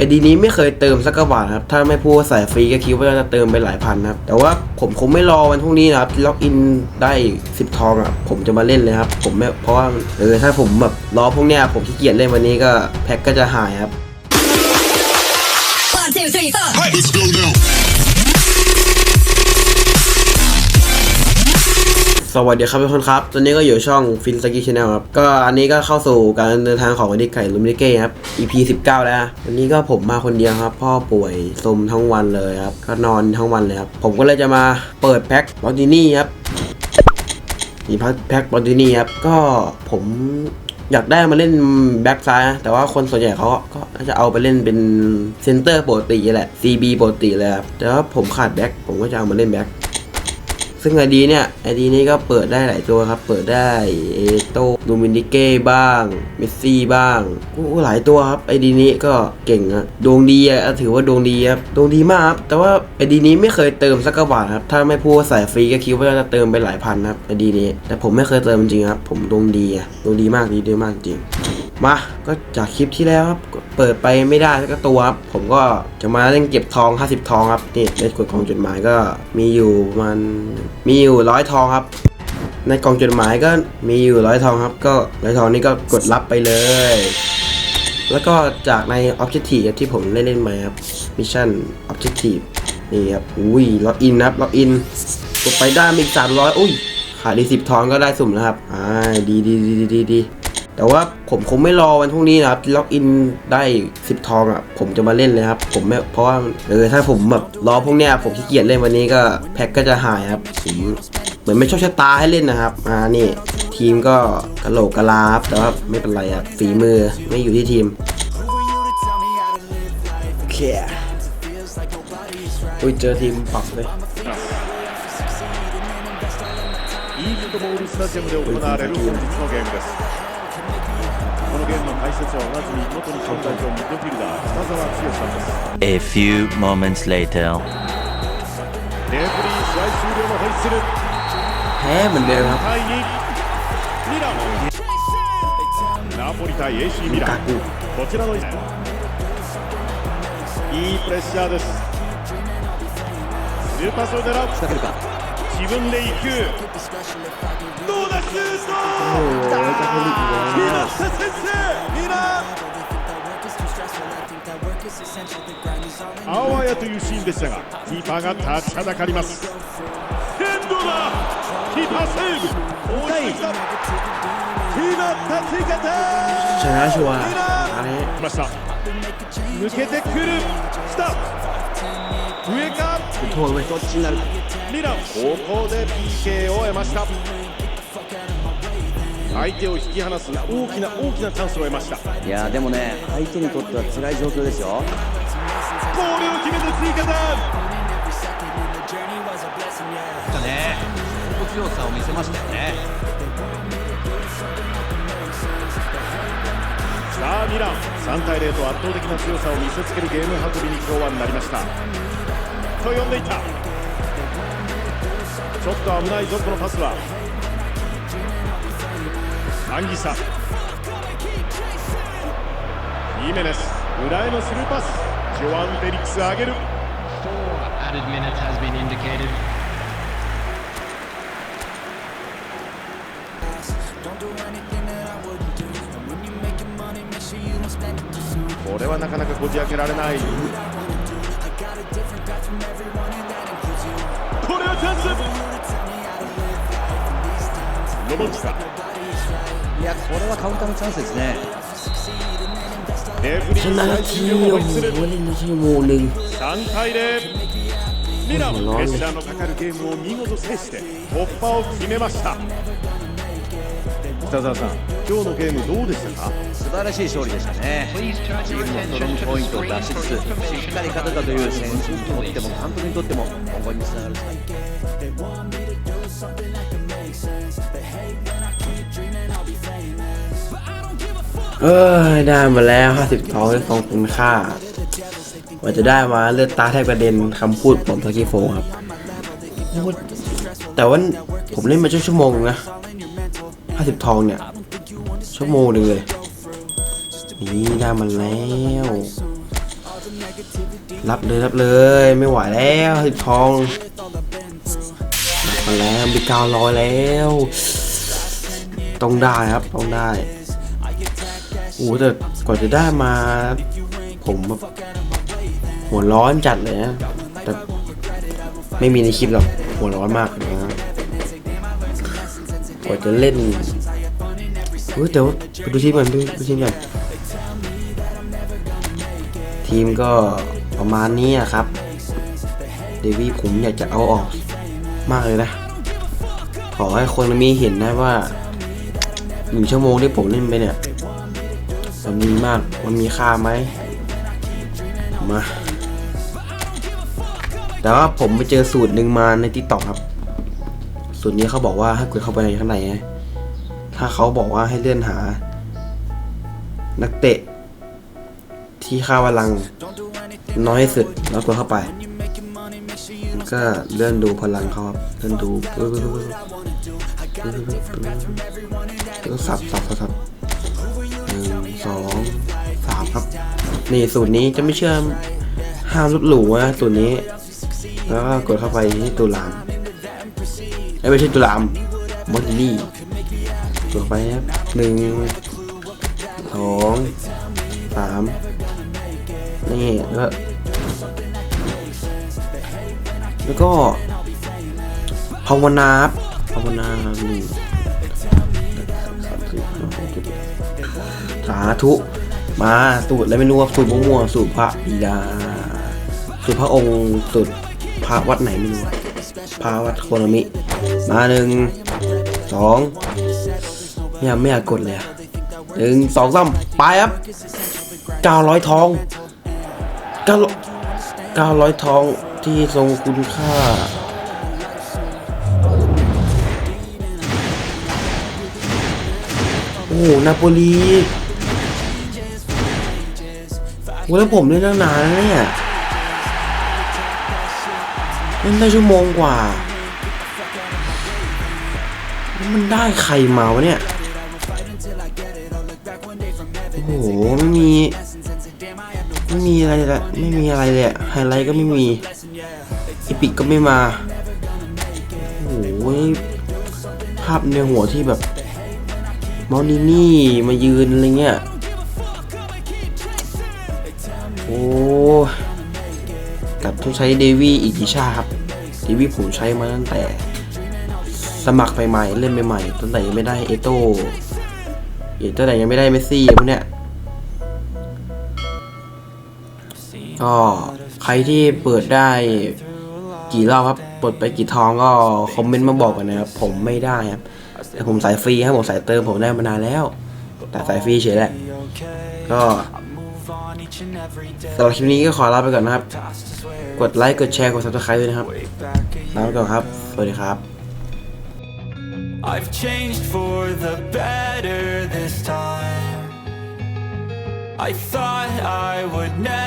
ไอดีนี้ไม่เคยเติมสักกระบาทครับ ถ้าไม่พูดว่าใส่ฟรีก็คิดว่าจะเติมไปหลายพันนะครับ แต่ว่าผมคงไม่รอวันพรุ่งนี้นะครับ ล็อกอินได้10ทองอะ ผมจะมาเล่นเลยครับ ผมไม่เพราะว่าเออถ้าผมแบบรอพวกเนี้ยผมขี้เกียจเล่นวันนี้ก็แพ็คก็จะหายครับ One, two, three, four. Let's สวัสดีครับทุกคนครับตอนนี้ก็อยู่ช่องฟินสกี้ชาแนลครับ ก็อันนี้ก็เข้าสู่การเดินทางของวันนี้ไก่ลุมนิเก้ครับ EP 19 แล้ว วันนี้ก็ผมมาคนเดียวครับ พ่อป่วยสมทั้งวันเลยครับ ก็นอนทั้งวันเลยครับ ผมก็เลยจะมาเปิดแพ็คบอลตินี่ครับมีแพ็คบอลตินี่ครับ ก็ผมอยากได้มาเล่นแบ็กซ้ายนะแต่ว่าคนส่วนใหญ่เขาก็จะเอาไปเล่นเป็นเซนเตอร์ปกติแหละ CB ปกติเลยครับแต่ว่าผมขาดแบ็คผมก็จะเอามาเล่นแบ็ค ซึ่งไอดีเนี่ยไอดีนี้ก็เปิดได้หลายตัวครับ เปิดได้เอโตดูมินิเก้บ้าง เมสซี่บ้างโอ้หลายตัวครับไอดีนี้ก็เก่งอะดวงดีอะถือว่าดวงดีครับ ดวงดีมากครับ แต่ว่าไอดีนี้ไม่เคยเติมสักกระบาทครับ ถ้าไม่พูดว่าใส่ฟรีก็คิดว่าจะเติมไปหลายพันครับไอดีนี้ แต่ผมไม่เคยเติมจริงครับ ผมดวงดีอะดวงดีมากดีดีมากจริง มาก็จากคลิปที่แล้วครับเปิดไปไม่ได้สักตัวครับผมก็จะมาเล่นเก็บทอง 50 ทองครับนี่ในกฎของจดหมายก็มีอยู่มันมีอยู่ร้อยทองครับ ในกล่องจดหมายก็มีอยู่ร้อยทองครับ ก็ร้อยทองนี่ก็กดรับไปเลย แล้วก็จากใน Objective ครับที่ผมได้เล่นมาครับ Mission Objective นี่ครับอุ้ยล็อกอินนะครับล็อกอินกดไปได้มาอีก300อุ้ยขาดอีก10ทองก็ได้สุ่มแล้วครับอ่าดีดีดีดีดี แต่ว่าผมคงไม่รอวันพรุ่งนี้นะครับล็อกอินได้10 ทองอ่ะ ผมจะมาเล่นเลยครับ ผมไม่เพราะว่าเออถ้าผมแบบรอพวกเนี้ยผมขี้เกียจเล่นวันนี้ก็แพ็คก็จะหายครับผมเหมือนไม่โชคชะตาให้เล่นนะครับ อ่านี่ ทีมก็กะโหลกกะลาครับแต่ว่าไม่เป็นไรครับฝีมือไม่อยู่ที่ทีมโอเคอุ้ยเจอทีมปรับเลย イーフットボールスタジアムで行われる本日のゲームです このゲームの解説はおなじみ元日本代表ミッドフィルダー北澤剛さんです。A few moments later. レフリー試合終了のホイッスルヘムレラ対2ミラノナポリ対 AC ミラン。こちらのいいプレッシャーです。スーパースを狙う仕掛か自分で行くどうだシュート。あわやというシーンでしたがキーパーが立ちはだかります。ヘンドだキーパーセーブ。追いつきた。決まった追あれ来ました。抜けてくる。来た上かどっちになる。ミランここで PK を得ました。相手を引き離す大きな大きなチャンスを得ました。ゴいやーでもね相手にとっては辛い状況ですよ。ールを決めて追加点。ね強さを見せましたよね。さあミラン。3対0と圧倒的な強さを見せつけるゲーム運びに今日はなりました。と呼んでいた。ちょっと危ないぞこのパスはアンギサイメネス裏へのスルーパス。ジョアン・フェリックス上げる.これはなかなかこじ開けられない。これはチャンス。ロボチカいやこれはカウンターのチャンスですね。レなリーがの要する3対0ミラもプレッシャーのかかるゲームを見事制して突破を決めました。北澤さん今日のゲームどうでしたか？素晴らしい勝利でしたね。チームのストロングポイントを出しつつしっかり勝てたという選手にとっても監督にとっても今後につながる。 เออได้มาแล้ว50ทองด้วยทองคุณค่าว่าจะได้มาเลือดตาแทบกระเด็นคำพูดผมสกีโฟครับ แต่ว่าผมเล่นมาชั่วชั่วโมงนึงนะ50ทองเนี่ย ชั่วโมงหนึ่งเลย นี่ได้มาแล้ว รับเลยรับเลยไม่ไหวแล้วสิบทองมาแล้วมีเก้าร้อยแล้ว ต้องได้ครับต้องได้ อ้แต่กว่าจะได้มา ผมแบบหัวร้อนจัดเลยนะ แต่ไม่มีในคลิปหรอก หัวร้อนมากนะกว่าจะเล่นเฮ้ยแต่ว่าไปดูทีมก่อนดูดูทีมก่อนทีมก็ประมาณนี้ครับ เดวี่ผมอยากจะเอาออกมากเลยนะ ขอให้คนมีเห็นนะว่าหนึ่งชั่วโมงที่ผมเล่นไปเนี่ย มันมีมาก มันมีค่าไหมมา แต่ว่าผมไปเจอสูตรหนึ่งมาในทิกตอกครับ สูตรนี้เขาบอกว่าให้กดเข้าไปในข้างในนะถ้าเขาบอกว่าให้เลื่อนหา นักเตะ ที่ค่าพลัง น้อยที่สุดแล้วกดเข้าไปมันก็เลื่อนดูพลังเขาครับ เลื่อนดูปึ๊บปึ๊บปึ๊บปึ๊บปึ๊บปึ๊บปึ๊บแล้วก็สับสับสับ นี่สูตรนี้จะไม่เชื่อห้ามลบหลู่นะสูตรนี้ แล้วก็กดเข้าไปที่ตุลามเอ้ไม่ใช่ตุลามมอดลี่กดไปครับหนึ่งสองสามนี่แล้วแล้วก็ภาวนาภาวนาหนึ่งสาธุ มาสูตรแล้วไม่รู้ว่าสูตรมั่วๆสูตรพระบิดา สูตรพระองค์สูตรพระวัดไหนไม่รู้พระวัดโคนามิ มาหนึ่งสองไม่อยากไม่อยากกดเลยหนึ่งสองสามไปครับเก้าร้อยทองเก้าเก้าร้อยทองที่ทรงคุณค่าโอ้โหนาโปลี อ้แล้วผมเล่นตั้งนานแล้วเนี่ยเล่นได้ชั่วโมงกว่าแล้วมันได้ใครมาวะเนี่ย โอ้โห ไม่มี ไม่มีอะไรเลยไม่มีอะไรเลยไฮไลท์ก็ไม่มีอีพิกก็ไม่มา โอ้โห ภาพในหัวที่แบบมอนินี่มายืนอะไรเงี้ย โอ้กับต้องใช้เดวี่อีกดิชาครับเดวี่ผมใช้มาตั้งแต่ สมัครใหม่ๆเล่นใหม่ๆตั้งแต่ยังไม่ได้เอโต้ตั้งแต่ยังไม่ได้เมสซี่พวกเนี้ยก็ใครที่เปิดได้กี่รอบครับปิดไปกี่ทองก็คอมเมนต์มาบอกกันนะครับ ผมไม่ได้ครับแต่ผมสายฟรีครับผมสายเติมผมได้มานานแล้ว แต่สายฟรีเฉยแหละก็ สำหรับคลิปนี้ก็ขอลาไปก่อนนะครับ กดไลค์ กดแชร์ กด subscribe ด้วยนะครับลาไปก่อนครับ สวัสดีครับ I've changed for the better this time. I thought I would never.